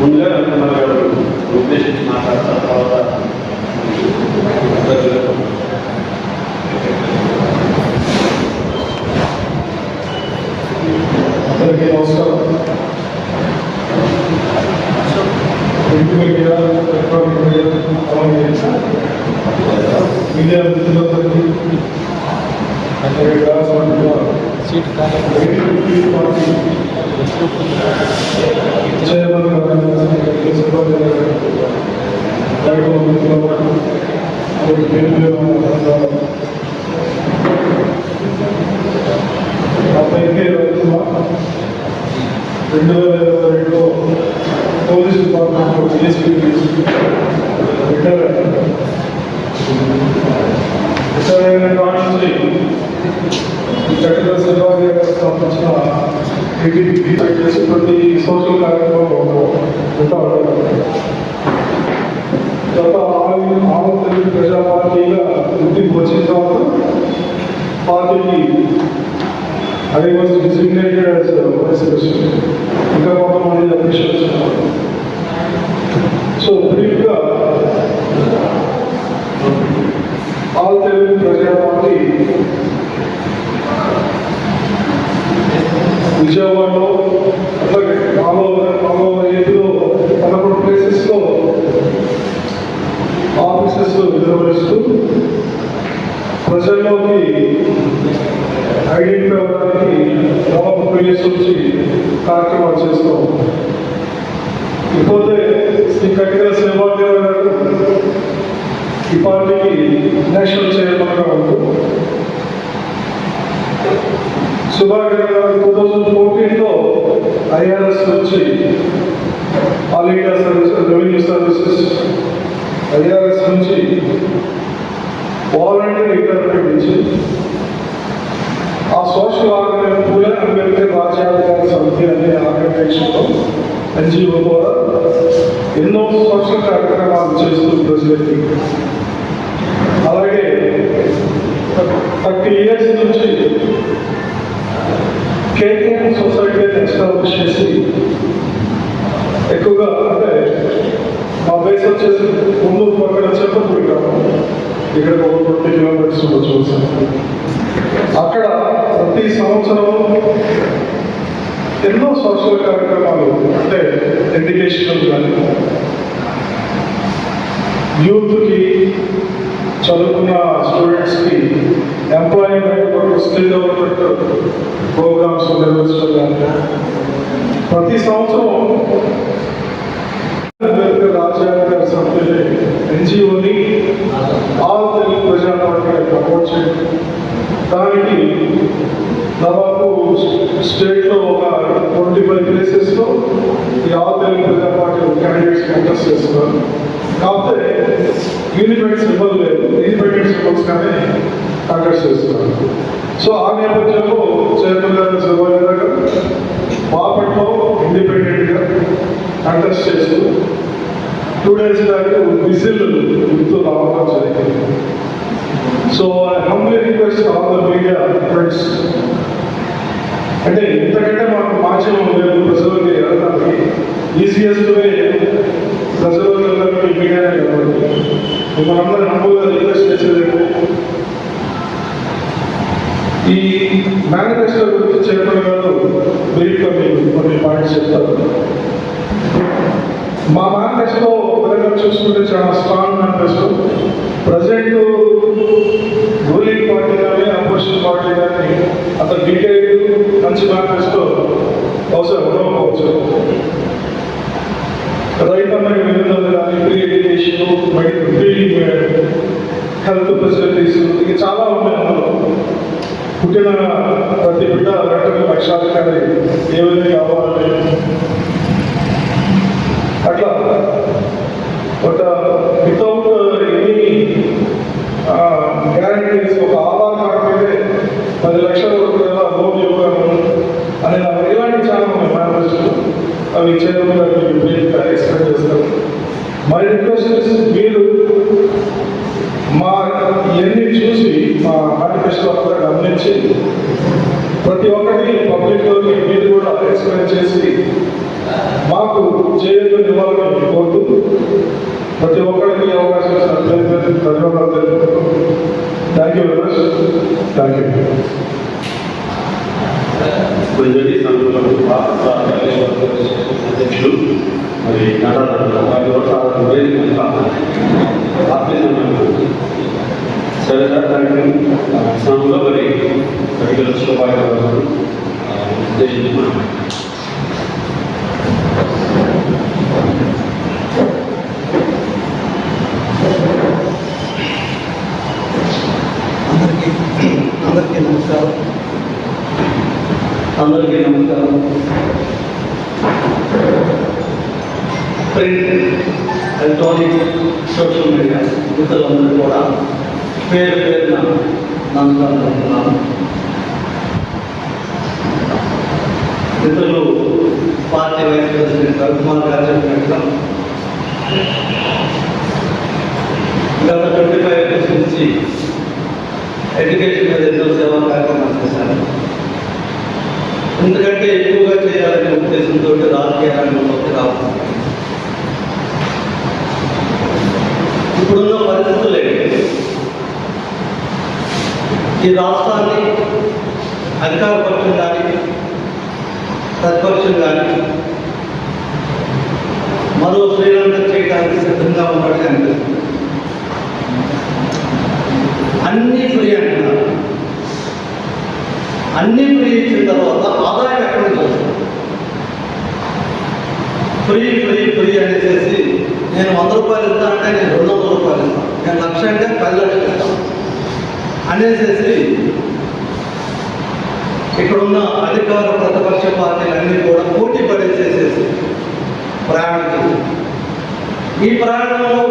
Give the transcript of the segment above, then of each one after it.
Unidad రెండు వేల ఇరవై రెండులో పోలీస్ డిపార్ట్మెంట్లో డిఎస్పీ రిటైర్ అయ్యాను రిటైర్ అయిన కాడి నుంచి ఈ చట్టల శివాజీ గారు స్థాపించిన టీడీపీ చేసి ప్రతి సోషల్ కార్యక్రమంలో ఉంటా గత ఆరు ఆరు తెలుగు ప్రజా పార్టీగా గుర్తింపు వచ్చిన తర్వాత పార్టీకి I was designated as a vice president. ఇంకా కొంతమంది అఫీషియల్స్ ఉన్నారు సో బ్రీఫ్గా ఆల్ తెలుగు ప్రజా పార్టీ విజయవాడలో అట్లాగే ఆల్ ఓవర్ ఆల్ ఓవర్ ఏపీలో పదకొండు ప్లేసెస్లో ఆఫీసెస్ నిర్వహిస్తూ ప్రజల్లోకి ఐడెంటిఫై అవ్వడానికి నవంబర్ ప్లేస్ వచ్చి కార్యక్రమాలు చేస్తాం ఇకపోతే శ్రీ కటికల శ్రీమాదేవ్ గారు ఈ పార్టీకి నేషనల్ చైర్మన్గా ఉంటుంది సుభాకర్ గారు టూ థౌజండ్ ఫోర్టీన్లో ఐఆర్ఎస్ వచ్చి all India service revenue services IRS నుంచి వాలంటీర్ రిటైర్మెంట్ ఇచ్చి ఆ సోషల్ ఆర్గనైజేషన్ పూలే అంబేద్కర్ రాజ్యాంగ సమితి అనే ఆర్గనైజేషన్లో ఎన్జిఓ ద్వారా ఎన్నో సోషల్ కార్యక్రమాలు చేస్తూ ప్రజలకి అలాగే థర్టీ ఇయర్స్ నుంచి కేటీఎం సొసైటీని ఎస్టాబ్లిష్ చేసి ఎక్కువగా అంటే మా బేస్ వచ్చేసి ముందు పక్కన చెప్పపూడి గ్రామం ఇక్కడ ఒక ట్వంటీ కిలోమీటర్స్ ఉండొచ్చు అక్కడ ప్రతి సంవత్సరం ఎన్నో సోషల్ కార్యక్రమాలు అంటే ఎడ్యుకేషన్ కానీ యూత్కి చదువుకున్న స్టూడెంట్స్కి ఎంప్లాయ్మెంట్ కొరకు స్కిల్ డెవలప్మెంట్ ప్రోగ్రామ్స్ నిర్వహించడం ప్రతి సంవత్సరం అంబేద్కర్ రాజ్యాంగ సమితిని ఎన్జిఓని all Telugu Praja party promote చేయడం. దానికి దాదాపు స్టేట్లో ఒక ట్వంటీ ఫైవ్ ప్లేసెస్లో ఈ all Telugu Praja party candidates contest చేస్తున్నారు. కాకపోతే యూనిఫైడ్ సింబల్ లేదు. ఇండిపెండెంట్ సింబల్స్ కానీ కంటెస్ట్ చేస్తున్నారు సో ఆ నేపథ్యంలో చైర్మన్ గారు శివాజీ గారు బాపట్లో ఇండిపెండెంట్గా కంటెస్ట్ చేస్తూ టూ డేస్ బ్యాక్ విజిల్ గుర్తు రావడం జరిగింది. So I humbly request all the media friends అంటే ఇంతకంటే మాకు మాధ్యమం లేదు ప్రజలకి వెళ్ళడానికి ఈజీఎస్ట్ వే ప్రజలకు మీడియానే కాబట్టి మిమ్మల్ని అందరూ హంబుల్గా రిక్వెస్ట్ చేసేది ఈ మేనిఫెస్టో గురించి చైర్మన్ గారు బ్రీఫ్గా మీకు కొన్ని పాయింట్స్ చెప్తారు మా మేనిఫెస్టో పరంగా చూసుకుంటే చాలా strong manifesto present ruling party కానీ అపోజిషన్ పార్టీ కానీ అంత డీటెయిల్ మంచి మేనిఫెస్టో అవసరం ఉండకపోవచ్చు రైతన్నకి విధులు కానీ free education free health facilities ఇక చాలా ఉన్నాయి అందులో. పుట్టిన ప్రతి బిడ్డ వెంటనే లక్షాధికారి ఏ విధంగా కావాలని అట్లా. ఒక వితౌట్ ఎనీ గ్యారంటీస్ ఒక ఆధార్ కార్డు అయితే పది లక్షల వరకు లోన్ ఇవ్వగలను అనే ఇలాంటి చాలా ఉన్నాయి. మేనిఫెస్టో అవి చేయడం గారికి ఎక్స్ప్లెయిన్ చేస్తారు మై రిక్వెస్ట్ మీరు మా ఇవన్నీ చూసి మా మేనిఫెస్టో కూడా గమనించి ప్రతి ఒక్కరికి పబ్లిక్లోకి మీరు కూడా ఎక్స్ప్లెయిన్ చేసి మాకు జైలు నివారణ కోరుతూ ప్రతి ఒక్కరికి అవకాశం ఇచ్చిన పేరు ధన్యవాదాలు తెలుపుకుంటూ thank you very much thank you కొంచెం సంఘంలో భారత అధ్యక్షులు మరి నటారు సరే సార్ సంఘంలో మరి రెగ్యులర్ శుభాకాంక్షలు ఉద్దేశించి మనం అందరికీ అందరికీ నమస్కారం అందరికీ నమస్కారం ప్రింట్ ఎలక్ట్రానిక్ సోషల్ మీడియా మిత్రులందరూ కూడా పేరు పేరున నమస్కారం మిత్రులు party vice president Ravikumar garu చెప్పినట్టుగా గత ట్వంటీ ఫైవ్ ఇయర్స్ నుంచి ఎడ్యుకేషన్ మీద ఎన్నో సేవా కార్యక్రమాలు చేశారు. ఎందుకంటే ఎక్కువగా చేయాలనే ఉద్దేశంతో రాజకీయ రంగంలోకి రావాలి ఇప్పుడున్న పరిస్థితులు ఏంటి ఈ రాష్ట్రాన్ని అధికార పక్షం కానీ ప్రతిపక్షం కానీ మరో శ్రీలంక చేయడానికి సిద్ధంగా ఉన్నట్టుగా అనిపిస్తుంది. అన్ని ఫ్రీ అంటున్నారు. అన్ని ఫ్రీ ఇచ్చిన తర్వాత ఆదాయం ఎక్కడ నుంచి ఫ్రీ ఫ్రీ ఫ్రీ అనేసి నేను వంద రూపాయలు ఇస్తానంటే నేను రెండు వందల రూపాయలు ఇస్తాను. నేను లక్ష అంటే పది లక్షలు ఇస్తాను. అనేసేసి ఇక్కడున్న అధికార ప్రతిపక్ష పార్టీలన్నీ కూడా పోటీ పడేసేసేసి ప్రయాణం ఈ ప్రయాణంలో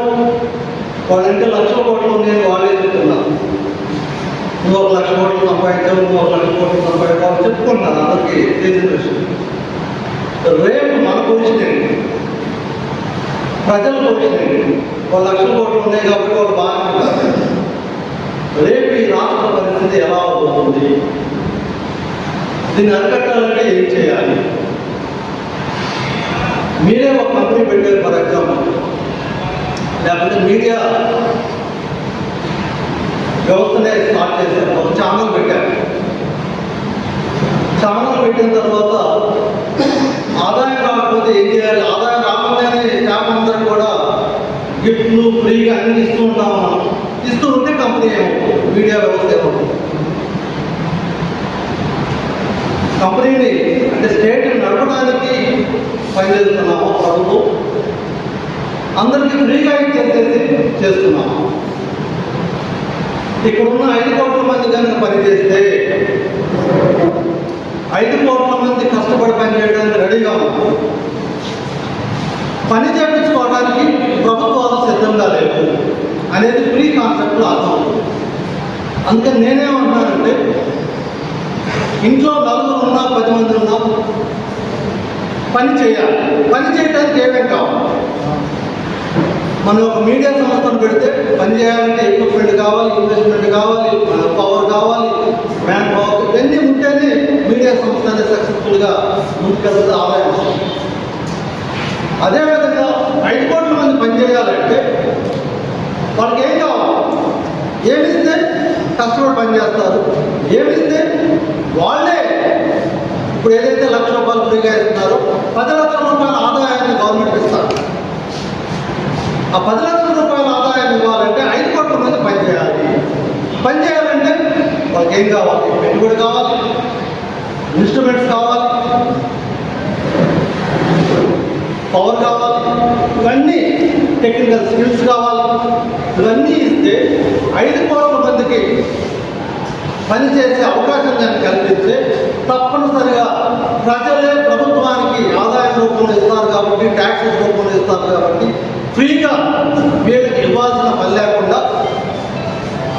వాళ్ళంటే లక్ష కోట్లు నేను వాళ్ళే చెప్తున్నారు. నువ్వు ఒక లక్ష కోట్లు సంపాదించావు నువ్వు ఒక లక్ష కోట్లు సంపాదించావు చెప్పుకుంటున్నాను అందరికీ తెలిసిన విషయం. రేపు మన పొజిషన్ ఏంటి? ప్రజల పొజిషన్ ఏంటి? ఒక లక్ష కోట్లు ఉన్నాయి కాబట్టి వాళ్ళు బాగా రేపు ఈ రాష్ట్ర పరిస్థితి ఎలా అవుతుంది? దీన్ని అరికట్టాలంటే ఏం చేయాలి? మీరే ఒక కంపెనీ పెట్టారు ఫర్ ఎగ్జాంపుల్ లేకపోతే మీడియా వ్యవస్థనే స్టార్ట్ చేశారు ఒక ఛానల్ పెట్టారు. ఛానల్ పెట్టిన తర్వాత ఆదాయం రాకపోతే ఏం చేయాలి? ఆదాయం రాకుండానే స్టాఫ్ అందరూ కూడా గిఫ్ట్లు ఫ్రీగా అన్ని ఇస్తూ ఉంటాం మనం. ఇస్తూ ఉంటే కంపెనీ ఏమో. మీడియా వ్యవస్థ కంపెనీని అంటే స్టేట్ నడపడానికి పనిచేస్తున్నాము ప్రభుత్వం అందరికీ ఫ్రీగా ఇచ్చేసేసి చేస్తున్నాము. ఇక్కడ ఉన్న ఐదు కోట్ల మంది కనుక పనిచేస్తే ఐదు కోట్ల మంది కష్టపడి పనిచేయడానికి రెడీగా ఉన్నారు పని చేయించుకోవడానికి ప్రభుత్వాలు సిద్ధంగా లేవు. అనేది ఫ్రీ కాన్సెప్ట్లో అర్థం అందుకని నేనేమంటున్నానంటే ఇంట్లో నలుగురు ఉన్నా పది మంది ఉన్నా పని చేయాలి. పని చేయడానికి ఏమేం కావాలి? మనం ఒక మీడియా సంస్థను పెడితే పని చేయాలంటే ఎక్విప్మెంట్ కావాలి ఇన్వెస్ట్మెంట్ కావాలి పవర్ కావాలి మ్యాన్ పవర్ ఇవన్నీ ఉంటేనే మీడియా సంస్థ అనేది సక్సెస్ఫుల్గా ముందుకెళ్ళదు ఆదాయం. అదేవిధంగా ఐదు కోట్ల మంది పని చేయాలంటే వాళ్ళకి ఏం కావాలి? ఏమి కష్టపడి పని చేస్తారు. ఏమిస్తే వాళ్ళే ఇప్పుడు ఏదైతే లక్ష రూపాయలు ఫ్రీగా ఇస్తున్నారో పది లక్షల రూపాయల ఆదాయాన్ని గవర్నమెంట్ ఇస్తారు. ఆ పది లక్షల రూపాయల ఆదాయం ఇవ్వాలంటే ఐదు కోట్ల మంది పని చేయాలి. పని చేయాలంటే వాళ్ళకి ఏం కావాలి? పెట్టుబడి కావాలి. ఇన్స్ట్రుమెంట్స్ కావాలి. పవర్ కావాలి. ఇవన్నీ టెక్నికల్ స్కిల్స్ కావాలి. ఇవన్నీ ఇస్తే ఐదు కోట్ల మందికి పనిచేసే అవకాశం దాన్ని కల్పిస్తే తప్పనిసరిగా ప్రజలే ప్రభుత్వానికి ఆదాయం రూపంలో ఇస్తారు కాబట్టి ట్యాక్సెస్ రూపంలో ఇస్తారు కాబట్టి ఫ్రీగా వీళ్ళకి ఇవ్వాల్సిన పని లేకుండా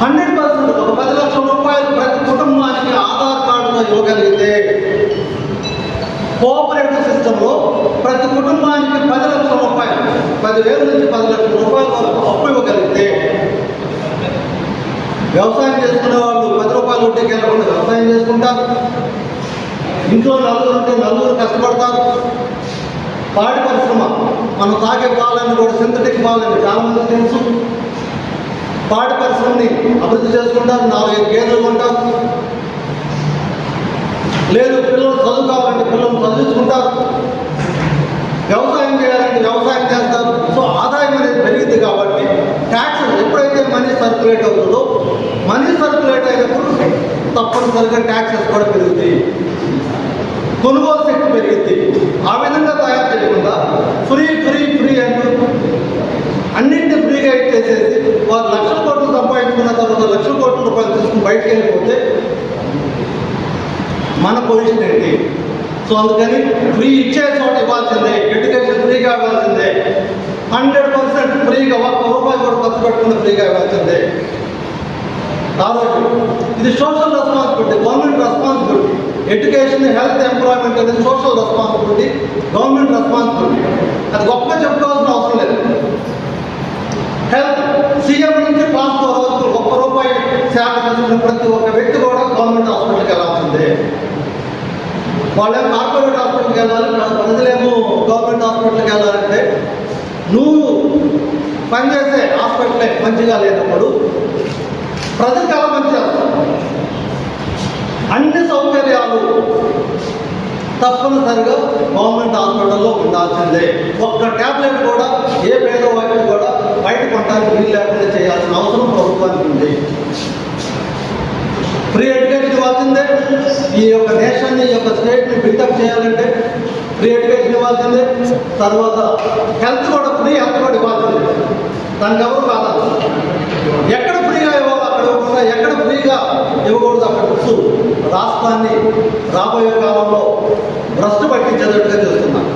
హండ్రెడ్ పర్సెంట్ ఒక పది లక్షల రూపాయలు ప్రతి కుటుంబానికి ఆధార్ కార్డుతో ఇవ్వగలిగితే కోఆపరేటివ్ సిస్టంలో ప్రతి కుటుంబానికి పది లక్షల రూపాయలు పదివేల నుంచి పది లక్షల రూపాయల వరకు అప్పు ఇవ్వగలిగితే వ్యవసాయం చేసుకునే వాళ్ళు పది రూపాయలు వెళ్ళకుండా వ్యవసాయం చేసుకుంటారు. ఇంట్లో నలుగురు ఉంటే నలుగురు కష్టపడతారు. పాడి పరిశ్రమ మనం తాగే పాలని కూడా సింథటిక్ పాలని చాలా మందికి తెలుసు. పాడి పరిశ్రమని అభివృద్ధి చేసుకుంటారు నాలుగైదు గేదెలు కొంటారు. లేదు పిల్లలు చదువు కావాలంటే పిల్లలు చదివించుకుంటారు. వ్యవసాయం చేయాలంటే వ్యవసాయం చేస్తారు. సో ఆదాయం అనేది పెరిగింది కాబట్టి ట్యాక్స్ ఎప్పుడైతే మనీ సర్క్యులేట్ అవుతుందో మనీ సర్క్యులేట్ అయినప్పుడు తప్పనిసరిగా ట్యాక్సెస్ కూడా పెరుగుతాయి. కొనుగోలు శక్తి పెరిగింది. ఆ విధంగా తయారు చేయకుండా ఫ్రీ ఫ్రీ ఫ్రీ అంటూ అన్నింటినీ ఫ్రీగా ఇచ్చేసేసి వారు లక్షల కోట్లు సంపాదించుకున్న తర్వాత లక్షల కోట్ల రూపాయలు తీసుకుని బయటకు వెళ్ళిపోతే మన పొజిషన్ ఏంటి? సో అందుకని ఫ్రీ ఇచ్చే చోట ఇవ్వాల్సిందే ఎడ్యుకేషన్ ఫ్రీగా ఇవ్వాల్సిందే. హండ్రెడ్ పర్సెంట్ ఫ్రీగా ఒక్క రూపాయి కూడా ఖర్చు పెట్టకుండా ఫ్రీగా ఇవ్వాల్సిందే. కాబట్టి ఇది social responsibility government responsibility education health employment అనేది సోషల్ రెస్పాన్సిబిలిటీ గవర్నమెంట్ రెస్పాన్సిబిలిటీ అది గొప్ప చెప్పుకోవాల్సిన అవసరం లేదు. హెల్త్ సీఎం నుంచి పాస్ ఫోర్ వరకు ఒక్క రూపాయి సేవ చేసుకున్న ప్రతి ఒక్క వ్యక్తి కూడా గవర్నమెంట్ హాస్పిటల్కి వెళ్ళాల్సిందే. వాళ్ళేమో కార్పొరేట్ హాస్పిటల్కి వెళ్ళాలి? ప్రజలేమో గవర్నమెంట్ హాస్పిటల్కి వెళ్ళాలంటే నువ్వు పనిచేసే హాస్పిటలే మంచిగా లేనప్పుడు ప్రజలకు ఎలా మంచి చేస్తాం అన్ని సౌకర్యాలు తప్పనిసరిగా గవర్నమెంట్ హాస్పిటల్లో ఉండాల్సిందే. ఒక్క ట్యాబ్లెట్ కూడా ఏ పేదవాడికి కూడా బయట కొనడానికి వీలు లేకుండా చేయాల్సిన అవసరం ప్రభుత్వానికి ఉంది. ఫ్రీ ఎడ్యుకేషన్ ఇవ్వాల్సిందే. ఈ యొక్క దేశాన్ని ఈ యొక్క స్టేట్ని బిల్డప్ చేయాలంటే ఫ్రీ ఎడ్యుకేషన్ ఇవ్వాల్సిందే. తర్వాత హెల్త్ కూడా ఫ్రీ హెల్త్ కూడా ఇవ్వాల్సిందే. దానికి ఎవరు కాదు అక్కడ ఎక్కడ ఫ్రీగా ఇవ్వకూడదు అక్కడ ఇస్తూ రాష్ట్రాన్ని రాబోయే కాలంలో భ్రష్టు పట్టించేటట్టుగా చేస్తున్నాం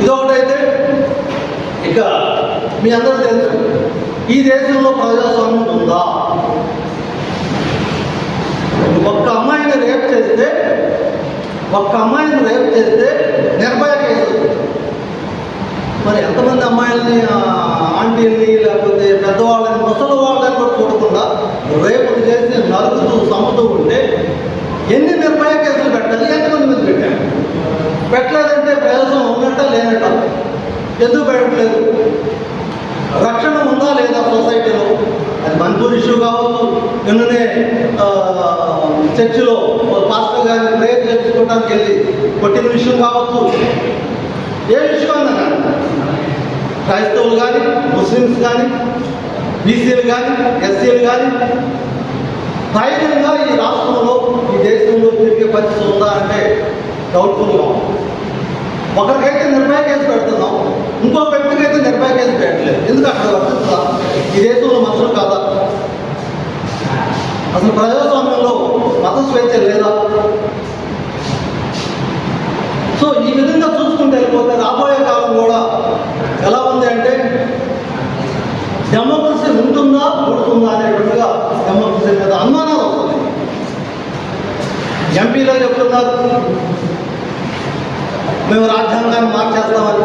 ఇదొకటైతే ఇక మీ అందరూ తెలుసు ఈ దేశంలో ప్రజాస్వామ్యం ఉందా? ఒక్క అమ్మాయిని రేప్ చేస్తే ఒక్క అమ్మాయిని రేప్ చేస్తే నిర్భయ కేసు. మరి ఎంతమంది అమ్మాయిల్ని ఆ, లేకపోతే పెద్దవాళ్ళని ముసలి వాళ్ళని కూడా చూడకుండా రేపు చేసి నరుకుతూ చంపుతూ ఉంటే ఎన్ని నిర్భయ కేసులు పెట్టాలి? ఎంతమంది మీద పెట్టారు? పెట్టలేదంటే ప్రయోజనం ఉన్నట్ట లేనట్ట ఎందుకు పెట్టలేదు రక్షణ ఉందా లేదా సొసైటీలో? అది మణిపూర్ ఇష్యూ కావచ్చు. నిన్ననే చర్చిలో పాస్టర్ గారిని ప్రేయర్ చేయించుకోవడానికి వెళ్ళి కొట్టిన విషయం కావచ్చు. ఏ విషయం అన్నా క్రైస్తవులు కానీ ముస్లిమ్స్ కానీ బీసీలు కానీ ఎస్సీలు కానీ ధైర్యంగా ఈ రాష్ట్రంలో ఈ దేశంలో తిరిగే పరిస్థితి ఉందా అంటే డౌట్ఫుల్గా ఉంది. ఒకరికైతే నిర్భయ కేసు పెడుతున్నాం ఇంకో వ్యక్తికి అయితే నిర్భయ కేసు పెట్టలేదు. ఎందుకు అక్కడ వర్తిస్తుందా? ఈ దేశంలో మనుషులు కాదా? అసలు ప్రజాస్వామ్యంలో మత స్వేచ్ఛ లేదా? సో ఈ విధంగా చూసుకుంటే వెళ్ళిపోతే రాబోయే కాలం కూడా ఎలా ఉంది అంటే డెమోక్రసీ ఉంటుందా పుడుతుందా అనేటువంటిగా డెమోక్రసీ మీద అనుమానాలు వస్తుంది ఎంపీలో చెప్తున్నారు? మేము రాజ్యాంగాన్ని మార్చేస్తామని.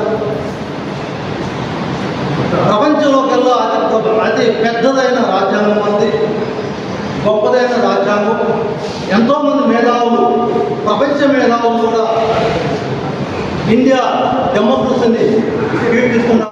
ప్రపంచంలోకెల్లా అతి అతి పెద్దదైన రాజ్యాంగం ఉంది. గొప్పదైన రాజ్యాంగం. ఎంతోమంది మేధావులు ప్రపంచ మేధావులు కూడా ఇండియా డెమోక్రసీని కీర్తిస్తున్నారు